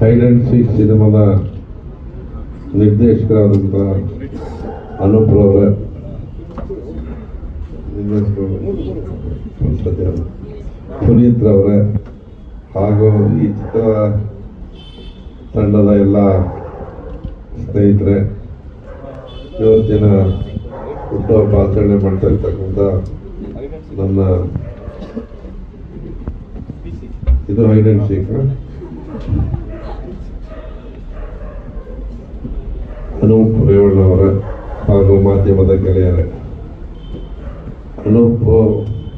Hide and ಸಿನಿಮಾದ ನಿರ್ದೇಶಕರಾದಂತಹ ಅನುಪ್ರವರ ಪುನೀತ್ ರವರ. ಹಾಗೂ ಈ ಚಿತ್ರ ತಂಡದ ಎಲ್ಲ ಸ್ನೇಹಿತರೆ, ಇವತ್ತಿನ ಹುಟ್ಟುಹಬ್ಬ ಆಚರಣೆ ಮಾಡ್ತಾ ಇರ್ತಕ್ಕಂಥ ನನ್ನ ಇದು ಹೈಡ್ ಆ್ಯಂಡ್ ಸೀಕ್ ಅನೂಪ್ ರೇವಣ್ಣವರ ಹಾಗೂ ಮಾಧ್ಯಮದ ಗೆಳೆಯರೇ. ಅನೂಪ್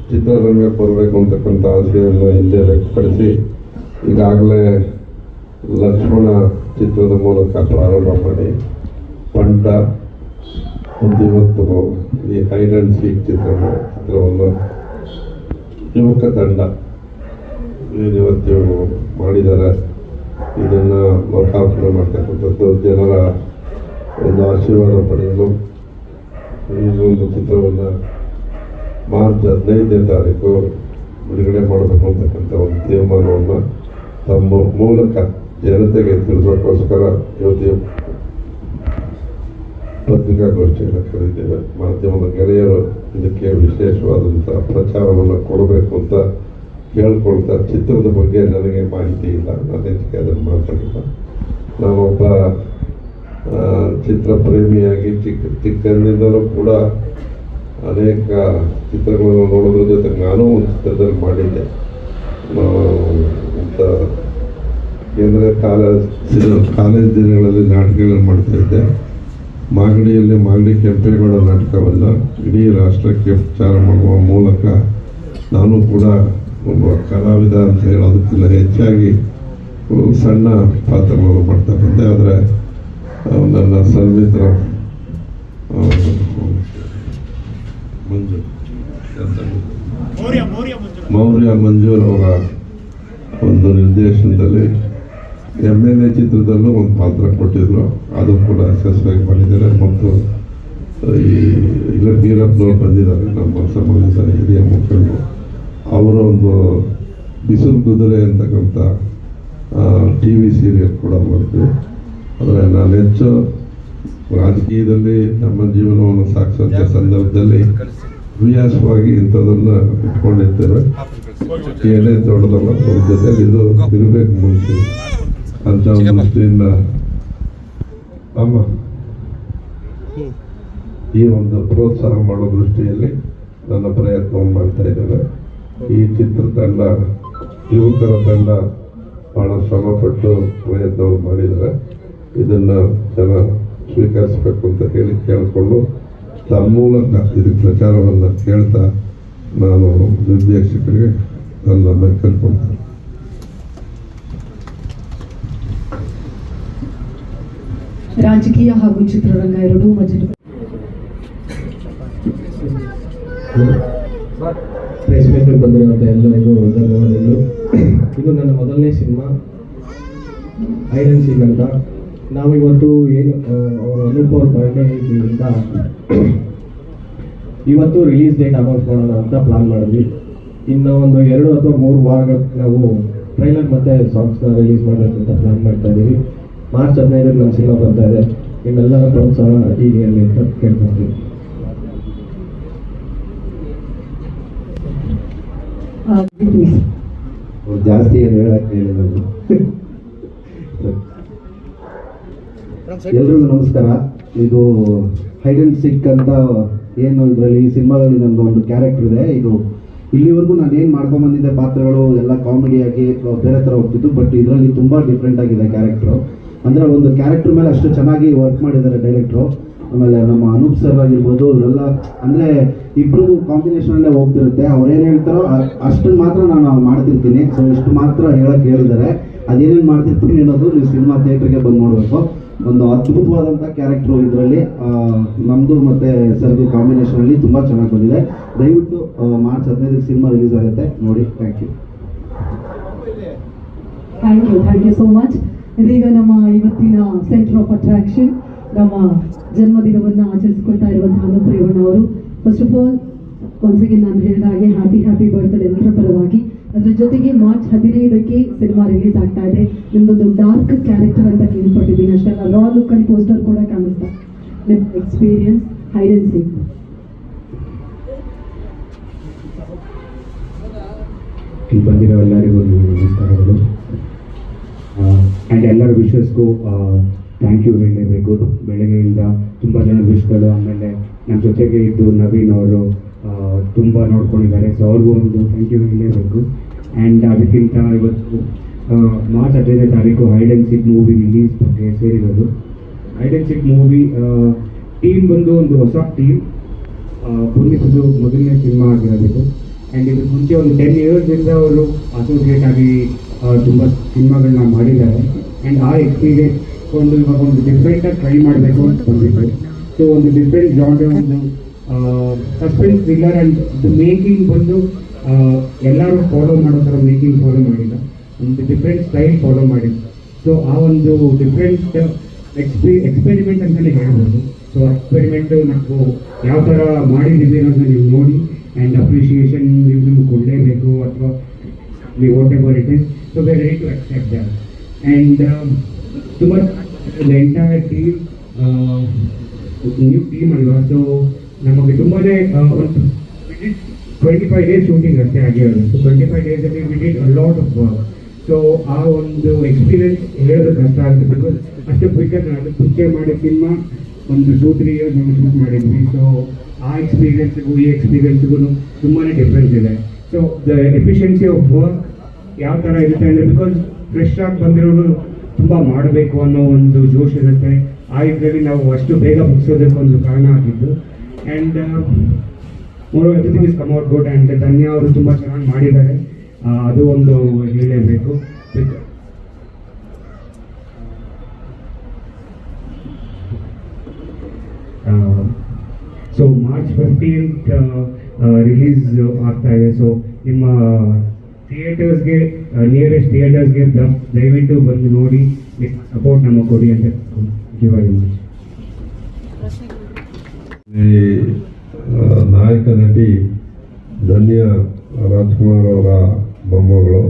ಚಿತ್ರರಂಗಕ್ಕೆ ಬರಬೇಕು ಅಂತಕ್ಕಂಥ ಆಸೆಯನ್ನು ಹಿಂದೆ ವ್ಯಕ್ತಪಡಿಸಿ, ಈಗಾಗಲೇ ಲಕ್ಷ್ಮಣ ಚಿತ್ರದ ಮೂಲಕ ಪ್ರಾರಂಭ ಮಾಡಿ ಪಂಟ ಮತ್ತು ಇವತ್ತು ಈ ಹೈಡ್ ಆ್ಯಂಡ್ ಸೀಕ್ ಚಿತ್ರ ಚಿತ್ರವನ್ನು ಯುವಕ ತಂಡ ಇವತ್ತು ಮಾಡಿದ್ದಾರೆ. ಇದನ್ನು ಲೋಕಾರ್ಪಣೆ ಮಾಡ್ತಕ್ಕಂಥದ್ದು ಜನರ ಒಂದು ಆಶೀರ್ವಾದ ಪಡೆಯಲು ಒಂದು ಚಿತ್ರವನ್ನು ಮಾರ್ಚ್ ಹದಿನೈದನೇ ತಾರೀಕು ಬಿಡುಗಡೆ ಮಾಡಬೇಕು ಅಂತಕ್ಕಂಥ ಒಂದು ತೀರ್ಮಾನವನ್ನು ತಮ್ಮ ಮೂಲಕ ಜನತೆಗೆ ತಿಳಿಸೋಕ್ಕೋಸ್ಕರ ಇವತ್ತಿನ ಪತ್ರಿಕಾಗೋಷ್ಠಿಯನ್ನು ಕರೆದಿದ್ದೇವೆ. ಮಾಧ್ಯಮದ ಗೆಳೆಯರು ಇದಕ್ಕೆ ವಿಶೇಷವಾದಂಥ ಪ್ರಚಾರವನ್ನು ಕೊಡಬೇಕು ಅಂತ ಕೇಳ್ಕೊಳ್ತಾ ಚಿತ್ರದ ಬಗ್ಗೆ ನನಗೆ ಮಾಹಿತಿ ಇಲ್ಲ. ನಾನು ಹೆಚ್ಚಿಗೆ ಅದನ್ನು ಮಾತಾಡಿಲ್ಲ. ನಾನೊಬ್ಬ ಚಿತ್ರ ಪ್ರೇಮಿಯಾಗಿ ಚಿಕ್ಕ ಚಿಕ್ಕಂದಿನಲ್ಲೂ ಕೂಡ ಅನೇಕ ಚಿತ್ರಗಳನ್ನು ನೋಡೋದ್ರ ಜೊತೆ ನಾನು ಒಂದು ಚಿತ್ರದಲ್ಲಿ ಮಾಡಿದ್ದೆ. ಅಂತ ಕೇಂದ್ರ ಕಾಲೇಜ್ ಕಾಲೇಜ್ ದಿನಗಳಲ್ಲಿ ನಾಟಕಗಳನ್ನು ಮಾಡ್ತಾಯಿದ್ದೆ ಮಾಗಡಿಯಲ್ಲಿ ಮಾಗಡಿ ಕೆಂಪೇಗೌಡ ನಾಟಕವಲ್ಲ, ಇಡೀ ರಾಷ್ಟ್ರಕ್ಕೆ ಪ್ರಚಾರ ಮಾಡುವ ಮೂಲಕ ನಾನು ಕೂಡ ಒಬ್ಬ ಕಲಾವಿದ ಅಂತ ಹೇಳೋದಕ್ಕಿಂತ ಹೆಚ್ಚಾಗಿ ಸಣ್ಣ ಪಾತ್ರಗಳನ್ನು ಮಾಡ್ತಾ ಬಂದೆ. ಆದರೆ ನನ್ನ ಸನ್ಮಿತ್ರ ಮಂಜು ಮೌರ್ಯ ಮೌರ್ಯ ಅವರ ಒಂದು ನಿರ್ದೇಶನದಲ್ಲಿ ಎಂ ಎಲ್ ಎ ಚಿತ್ರದಲ್ಲೂ ಒಂದು ಪಾತ್ರ ಕೊಟ್ಟಿದ್ರು ಅದು ಕೂಡ ಯಶಸ್ವಿಯಾಗಿ ಮಾಡಿದ್ದಾರೆ ಮತ್ತು ಈ ಇಲ್ಲ ಬೀರಪ್ಪನವ್ರು ಬಂದಿದ್ದಾರೆ ನಮ್ಮ ಸಂಬಂಧಿತ ಹಿರಿಯ ಮುಖಂಡರು ಅವರ ಒಂದು ಬಿಸಿಲು ಕುದುರೆ ಅಂತಕ್ಕಂಥ ಟಿ ವಿ ಸೀರಿಯಲ್ ಕೂಡ ಮಾಡಿದ್ವಿ ಆದರೆ ನಾನು ಹೆಚ್ಚು ರಾಜಕೀಯದಲ್ಲಿ ನಮ್ಮ ಜೀವನವನ್ನು ಸಾಗಿಸುವಂಥ ಸಂದರ್ಭದಲ್ಲಿ ವಿನ್ಯಾಸವಾಗಿ ಇಂಥದನ್ನು ಇಟ್ಕೊಂಡಿರ್ತೇವೆ ಏನೇ ದೊಡ್ಡದಲ್ಲ ಅವ್ರ ಜೊತೆಲಿ ಇದು ಇರಬೇಕು ಮುಂಚೆ ಅಂತ ಒಂದು ದೃಷ್ಟಿಯಿಂದ. ಅಮ್ಮ ಈ ಒಂದು ಪ್ರೋತ್ಸಾಹ ಮಾಡೋ ದೃಷ್ಟಿಯಲ್ಲಿ ನನ್ನ ಪ್ರಯತ್ನವನ್ನು ಮಾಡ್ತಾ ಇದ್ದೇವೆ. ಈ ಚಿತ್ರತಂಡ ಯುವಕರ ತಂಡ ಬಹಳ ಶ್ರಮಪಟ್ಟು ಪ್ರಯತ್ನವನ್ನು ಮಾಡಿದ್ದಾರೆ. ಇದನ್ನು ಜನ ಸ್ವೀಕರಿಸಬೇಕು ಅಂತ ಹೇಳಿ ಕೇಳಿಕೊಂಡು ತಮ್ಮ ಮೂಲಕ ಇದಕ್ಕೆ ಪ್ರಚಾರವನ್ನು ಕೇಳ್ತಾ ನಾನು ನಿರ್ದೇಶಕರಿಗೆ ನನ್ನ ಕೇಳ್ಕೊಳ್ತೇನೆ ರಾಜಕೀಯ ಹಾಗೂ ಚಿತ್ರರಂಗ ಎರಡೂ ಮಜಲು ಪ್ರೆಸ್ ಮೀಟ್ಗೆ ಬಂದಿರುವಂಥ ಎಲ್ಲರಿಗೂ ಧನ್ಯವಾದಗಳು ಇದು ನನ್ನ ಮೊದಲನೇ ಸಿನಿಮಾ. ಐರನ್ ಸಿಂಗ್ ಅಂತ ನಾವಿವತ್ತು ಏನು ಅವರ ಅನೂಪ್ ಅವ್ರ ಬರ್ಡೇ ಇದರಿಂದ ಇವತ್ತು ರಿಲೀಸ್ ಡೇಟ್ ಅನೌನ್ಸ್ ಮಾಡೋಣ ಅಂತ ಪ್ಲಾನ್ ಮಾಡಿದ್ವಿ. ಇನ್ನು ಒಂದು ಎರಡು ಅಥವಾ ಮೂರು ವಾರ ನಾವು ಟ್ರೈಲರ್ ಮತ್ತು ಸಾಂಗ್ಸ್ನ ರಿಲೀಸ್ ಮಾಡಬೇಕಂತ ಅಂತ ಪ್ಲಾನ್ ಮಾಡ್ತಾ ಇದ್ದೀವಿ. ಮಾರ್ಚ್ ಹದಿನೈದಕ್ಕೆ ನಮ್ಮ ಸಿನಿಮಾ ಬರ್ತಾ ಇದೆ. ನಿಮ್ಮೆಲ್ಲರ ಪ್ರೋತ್ಸಾಹ ಈಗ ಇರಲಿ ಅಂತ please. ಜಾಸ್ತಿ ಏನು ಹೇಳಕ್ಕೆ ಹೇಳಿಲ್ಲ ಎಲ್ರಿಗೂ ನಮಸ್ಕಾರ. ಇದು ಹೈಡ್ ಅಂಡ್ ಸಿಕ್ ಅಂತ ಏನು ಇದರಲ್ಲಿ ಈ ಸಿನಿಮಾದಲ್ಲಿ ನಂದು ಒಂದು ಕ್ಯಾರೆಕ್ಟರ್ ಇದೆ. ಇದು ಇಲ್ಲಿವರೆಗೂ ನಾನು ಏನು ಮಾಡ್ಕೊಂಬಂದಿದ್ದೆ ಪಾತ್ರಗಳು ಎಲ್ಲ ಕಾಮಿಡಿಯಾಗಿ ಬೇರೆ ಥರ ಹೋಗ್ತಿತ್ತು ಬಟ್ ಇದರಲ್ಲಿ ತುಂಬ ಡಿಫ್ರೆಂಟ್ ಆಗಿದೆ ಕ್ಯಾರೆಕ್ಟ್ರು ಅಂದರೆ ಒಂದು ಕ್ಯಾರೆಕ್ಟರ್ ಮೇಲೆ ಅಷ್ಟು ಚೆನ್ನಾಗಿ ವರ್ಕ್ ಮಾಡಿದ್ದಾರೆ ಡೈರೆಕ್ಟ್ರು ಆಮೇಲೆ ನಮ್ಮ ಅನೂಪ್ ಸರ್ ಆಗಿರ್ಬೋದು, ಇವರೆಲ್ಲ ಅಂದರೆ ಇಬ್ಬರಿಗೂ ಕಾಂಬಿನೇಷನಲ್ಲೇ ಹೋಗ್ತಿರುತ್ತೆ. ಅವ್ರು ಏನು ಹೇಳ್ತಾರೋ ಅಷ್ಟು ಮಾತ್ರ ನಾನು ಮಾಡ್ತಿರ್ತೀನಿ. ಸೊ ಇಷ್ಟು ಮಾತ್ರ ಹೇಳಕ್ಕೆ ಹೇಳಿದ್ದಾರೆ. ಅದೇನೇನು ಮಾಡ್ತಿರ್ತೀನಿ ಅನ್ನೋದು ನೀವು ಸಿನಿಮಾ ಥಿಯೇಟ್ರಿಗೆ ಬಂದು ನೋಡಬೇಕು. ಒಂದು ಅದ್ಭುತವಾದಂಥ ಕ್ಯಾರೆಕ್ಟ್ರು ಇದರಲ್ಲಿ ನಮ್ಮದು ಮತ್ತು ಸರ್ದು ಕಾಂಬಿನೇಷನಲ್ಲಿ ತುಂಬ ಚೆನ್ನಾಗಿ ಬಂದಿದೆ. ದಯವಿಟ್ಟು ಮಾರ್ಚ್ ಹದಿನೈದಕ್ಕೆ ಸಿನಿಮಾ ರಿಲೀಸ್ ಆಗುತ್ತೆ. ನೋಡಿ thank you thank you thank you so much ಇದೀಗ ನಮ್ಮ ಇವತ್ತಿನ ಸೆಂಟರ್ ಆಫ್ ಅಟ್ರಾಕ್ಷನ್ ನಮ್ಮ ಜನ್ಮದಿನವನ್ನು ಆಚರಿಸಿಕೊಳ್ತಾ ಇರುವಂತಹ ಅನೂಪ್ ಅವರು. ಫಸ್ಟ್ ಆಫ್ ಆಲ್ ಒನ್ಸಿಗೆ ನಾನು ಹೇಳಿದ ಹಾಗೆ ಹ್ಯಾಪಿ ಹ್ಯಾಪಿ ಬರ್ತ್ಡೇ ಎಲ್ಲರ ಪರವಾಗಿ. ಅದ್ರ ಜೊತೆಗೆ ಮಾರ್ಚ್ ಹದಿನೈದಕ್ಕೆ ಸಿನಿಮಾ ರಿಲೀಸ್ ಆಗ್ತಾ ಇದೆ. ನಿಮ್ದೊಂದು ಡಾರ್ಕ್ ಕ್ಯಾರೆಕ್ಟರ್ ಅಂತ ಕೇಳ್ಪಟ್ಟಿದ್ದೀನಿ ಅಷ್ಟೆಲ್ಲ ರಾ ಲುಕ್ ಅಲ್ಲಿ ಪೋಸ್ಟರ್ ಕೂಡ ಕಾಣಿಸ್ತಾ ನಿಮ್ಮ ಎಕ್ಸ್ಪೀರಿಯನ್ಸ್ ಹೈಡ್ ಅಂಡ್ ಸೀಕ್ ಇಲ್ಲಿ ಬಂದಿರೋ ಎಲ್ಲರಿಗೂ ನಮಸ್ಕಾರಗಳು. ಆ್ಯಂಡ್ ಎಲ್ಲರ ವಿಶಸ್ಗೂ ಥ್ಯಾಂಕ್ ಯು ಹೇಳಲೇಬೇಕು. ಬೆಳಗ್ಗೆಯಿಂದ ತುಂಬ ಜನ ವಿಶ್ಗಳು ಆಮೇಲೆ ನಮ್ಮ ಜೊತೆಗೆ ಇದ್ದು ನವೀನ್ ಅವರು ತುಂಬ ನೋಡ್ಕೊಂಡಿದ್ದಾರೆ. ಸೊ ಅವ್ರಿಗೂ ಒಂದು ಥ್ಯಾಂಕ್ ಯು ಹೇಳಲೇಬೇಕು. ಆ್ಯಂಡ್ ಅದಕ್ಕಿಂತ ಇವತ್ತು ಮಾರ್ಚ್ ಹದಿನೈದನೇ ತಾರೀಕು hide and seek movie release ಬಗ್ಗೆ ಸೇರಿರೋದು. Hide and seek movie team ಬಂದು ಒಂದು ಹೊಸ ಟೀಮ್ ಪುನೀತ್ದು ಮೊದಲನೇ ಸಿನಿಮಾ ಆಗಿರೋದಿತ್ತು ಆ್ಯಂಡ್ ಇದಕ್ಕೆ ಮುಂಚೆ ಒಂದು ಟೆನ್ ಇಯರ್ಸಿಂದ ಅವರು ಅಸೋಸಿಯೇಟ್ ಆಗಿ ತುಂಬ ಸಿನಿಮಾಗಳನ್ನ ಮಾಡಿದ್ದಾರೆ. ಆ್ಯಂಡ್ ಆ ಎಕ್ಸ್ಪೀರಿಯನ್ಸ್ ಒಂದು ಇವಾಗ ಒಂದು ಡಿಫ್ರೆಂಟಾಗಿ ಟ್ರೈ ಮಾಡಬೇಕು ಅಂತ ಬಂದಿತ್ತು ಸೊ ಒಂದು ಡಿಫ್ರೆಂಟ್ ಜಾನ್ರ್ ಒಂದು ಸಸ್ಪೆನ್ಸ್ ಥ್ರಿಲ್ಲರ್ ಆ್ಯಂಡ್ ಮೇಕಿಂಗ್ ಬಂದು ಎಲ್ಲರೂ ಫಾಲೋ ಮಾಡೋ ಥರ ಮೇಕಿಂಗ್ ಫಾಲೋ ಮಾಡಿಲ್ಲ. ಒಂದು ಡಿಫ್ರೆಂಟ್ ಸ್ಟೈಲ್ ಫಾಲೋ ಮಾಡಿಲ್ಲ. ಸೊ ಆ ಒಂದು ಡಿಫ್ರೆಂಟ್ ಎಕ್ಸ್ಪಿ ಎಕ್ಸ್ಪೆರಿಮೆಂಟ್ ಅಂತಲೇ ಹೇಳ್ಬೋದು. ಸೊ ಎಕ್ಸ್ಪೆರಿಮೆಂಟು ನಾವು ಯಾವ ಥರ ಮಾಡಿದ್ದೀವಿ ಅನ್ನೋದನ್ನ ನೀವು ನೋಡಿ ಆ್ಯಂಡ್ ಅಪ್ರಿಷಿಯೇಷನ್ ನೀವು ನಿಮ್ಗೆ ಕೊಡಲೇಬೇಕು ಅಥವಾ ನೀವು whatever it is so we ready to accept that and ತುಂಬ ಎಂಟೈರ್ ಟೀಮ್ ನ್ಯೂ ಟೀಮ್ ಅಲ್ವಾ? ಸೊ ನಮಗೆ ತುಂಬಾನೇ ಒಂದು ಟ್ವೆಂಟಿ ಫೈವ್ ಡೇಸ್ ಶೂಟಿಂಗ್ ಅಷ್ಟೇ ಆಗಿರೋದು. ಸೊ ಟ್ವೆಂಟಿ ಫೈವ್ ಡೇಸಲ್ಲಿ we did a lot of work so ಆ ಒಂದು ಎಕ್ಸ್ಪೀರಿಯನ್ಸ್ ಹೇಳೋದು ಕಷ್ಟ ಆಗುತ್ತೆ. ಬಿಕಾಸ್ ಅಷ್ಟು ಕ್ವಿಕರ್ ಅದು ಪಿಕ್ಚರ್ ಮಾಡಿದ ಸಿನಿಮಾ ಒಂದು ಟೂ ತ್ರೀ ಇಯರ್ಸ್ ನಾವು ಶೂಟ್ ಮಾಡಿದ್ವಿ. ಸೊ ಆ ಎಕ್ಸ್ಪೀರಿಯನ್ಸ್ಗೂ ಈ ಎಕ್ಸ್ಪೀರಿಯನ್ಸ್ಗೂ ತುಂಬಾ ಡಿಫ್ರೆನ್ಸ್ ಇದೆ. So the efficiency of work ಯಾವ ಥರ ಇರುತ್ತೆ ಅಂದರೆ ಬಿಕಾಸ್ ಫ್ರೆಶ್ ಆಗಿ ಬಂದಿರೋರು ತುಂಬ ಮಾಡಬೇಕು ಅನ್ನೋ ಒಂದು ಜೋಶ್ ಇರುತ್ತೆ. ಆ ಇದರಲ್ಲಿ ನಾವು ಅಷ್ಟು ಬೇಗ ಮುಗಿಸೋದಕ್ಕೆ ಒಂದು ಕಾರಣ ಆಗಿದ್ದು. And more everything is come out good and Dhanya ಅವರು ತುಂಬ ಚೆನ್ನಾಗಿ ಮಾಡಿದ್ದಾರೆ. ಅದು ಒಂದು With- so March fifteenth release ಆಗ್ತಾ ಇದೆ. ಸೊ ನಿಮ್ಮ ಥಿಯೇಟರ್ಸ್ಗೆ ನಿಯರೆಸ್ಟ್ ಥಿಯೇಟರ್ಸ್ಗೆ ದಯವಿಟ್ಟು ಬಂದು ನೋಡಿ ಸಪೋರ್ಟ್ ನಮಗೆ ಕೊಡಿ ಅಂತ ಗಿವ್ ವೆರಿ ಮಚ್ ನಾಯಕ ನಟಿ ಧನ್ಯ ರಾಜ್ಕುಮಾರ್ ಅವರ ಬೊಮ್ಮಗಳು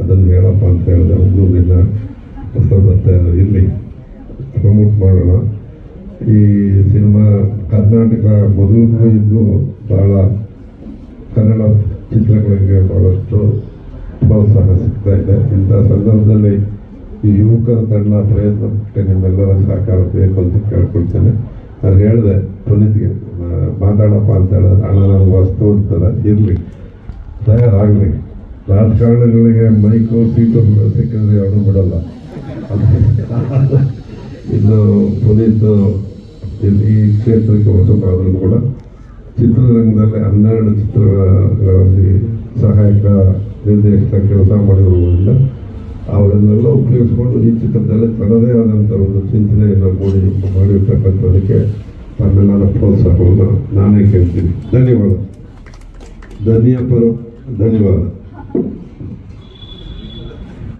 ಅದನ್ನು ಹೇಳಪ್ಪ ಅಂತ ಹೇಳಿದೆ. ಹುಡುಗಿನ ಹೊಸ ಬರ್ತಾ ಇಲ್ಲಿ ಪ್ರಮೋಟ್ ಮಾಡೋಣ. ಈ ಸಿನಿಮಾ ಕರ್ನಾಟಕ ಮೊದಲು ಇದ್ದು ಭಾಳ ಕನ್ನಡ ಚಿತ್ರಗಳಿಗೆ ಭಾಳಷ್ಟು ಪ್ರೋತ್ಸಾಹ ಸಿಗ್ತಾ ಇದೆ. ಇಂಥ ಸಂದರ್ಭದಲ್ಲಿ ಈ ಯುವಕರ ತಂಡ ಪ್ರಯತ್ನ ನಿಮ್ಮೆಲ್ಲರ ಸಹಕಾರ ಬೇಕು ಅಂತ ಕೇಳ್ಕೊಳ್ತೇನೆ. ನಾನು ಹೇಳಿದೆ ಪುನೀತ್ಗೆ ಮಾತಾಡಪ್ಪ ಅಂತ ಹೇಳಿದ್ರೆ, ಅಣ್ಣ ನನಗೆ ವಸ್ತು ಅಂತದ ಇರಲಿ, ತಯಾರಾಗಲಿ. ರಾಜಕಾರಣಿಗಳಿಗೆ ಮೈಕು, ಸೀಟು ಸಿಕ್ಕಿದ್ರೆ ಯಾರು ಬಿಡಲ್ಲ. ಇನ್ನು ಪುನೀತ್ ಈ ಕ್ಷೇತ್ರಕ್ಕೆ ಹೊಸಬಾದರೂ ಕೂಡ. ಚಿತ್ರರಂಗದಲ್ಲಿ ಹನ್ನೆರಡು ಚಿತ್ರಗಳಲ್ಲಿ ಸಹಾಯಕ ನಿರ್ದೇಶಕ ಕೆಲಸ ಮಾಡಿರುವುದರಿಂದ ಅವರನ್ನೆಲ್ಲ ಉಪಯೋಗಿಸ್ಕೊಂಡು ಈ ಚಿತ್ರದಲ್ಲಿ ತನ್ನದೇ ಆದಂಥ ಒಂದು ಚಿಂತನೆಯನ್ನು ಮೂಡಿ ಮಾಡಿರ್ತಕ್ಕಂಥದಕ್ಕೆ ತಮ್ಮೆಲ್ಲರ ಪ್ರೋತ್ಸಾಹವನ್ನು ನಾನೇ ಕೇಳ್ತೀನಿ. ಧನ್ಯವಾದ. ಧನ್ಯಪರು ಧನ್ಯವಾದ.